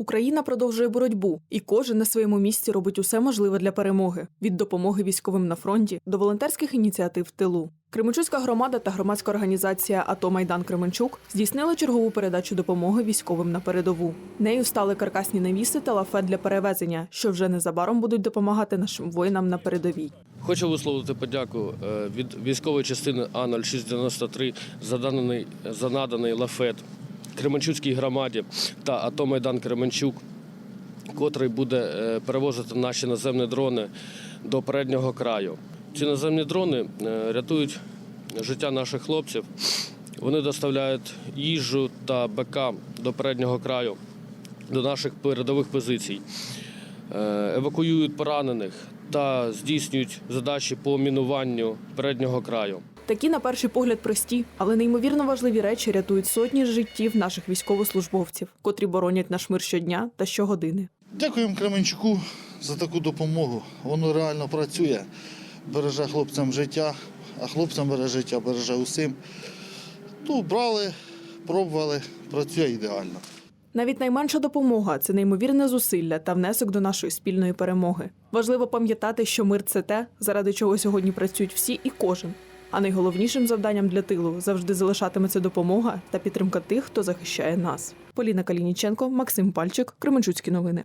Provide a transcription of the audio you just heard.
Україна продовжує боротьбу, і кожен на своєму місці робить усе можливе для перемоги від допомоги військовим на фронті до волонтерських ініціатив в тилу. Кременчуцька громада та громадська організація АТО Майдан Кременчук здійснили чергову передачу допомоги військовим на передову. Нею стали каркасні навіси та лафет для перевезення, що вже незабаром будуть допомагати нашим воїнам на передовій. Хочу висловити подяку е, від військової частини А 0693 за наданий, за наданий лафет Кременчуцькій громаді та АТО Майдан Кременчук, котрий буде е, перевозити наші наземні дрони до переднього краю. Ці наземні дрони е, рятують життя наших хлопців. Вони доставляють їжу та БК до переднього краю, до наших передових позицій. Е, евакуюють поранених та здійснюють задачі по мінуванню переднього краю. Такі, на перший погляд, прості, але неймовірно важливі речі рятують сотні життів наших військовослужбовців, котрі боронять наш мир щодня та щогодини. Дякуємо Кременчуку за таку допомогу. Воно реально працює, береже хлопцям життя, а хлопцям береже життя, береже усім. Ну, брали, пробували, працює ідеально. Навіть найменша допомога це неймовірне зусилля та внесок до нашої спільної перемоги. Важливо пам'ятати, що мир це те, заради чого сьогодні працюють всі і кожен. А найголовнішим завданням для тилу завжди залишатиметься допомога та підтримка тих, хто захищає нас. Поліна Калініченко, Максим Пальчик, Кременчуцькі новини.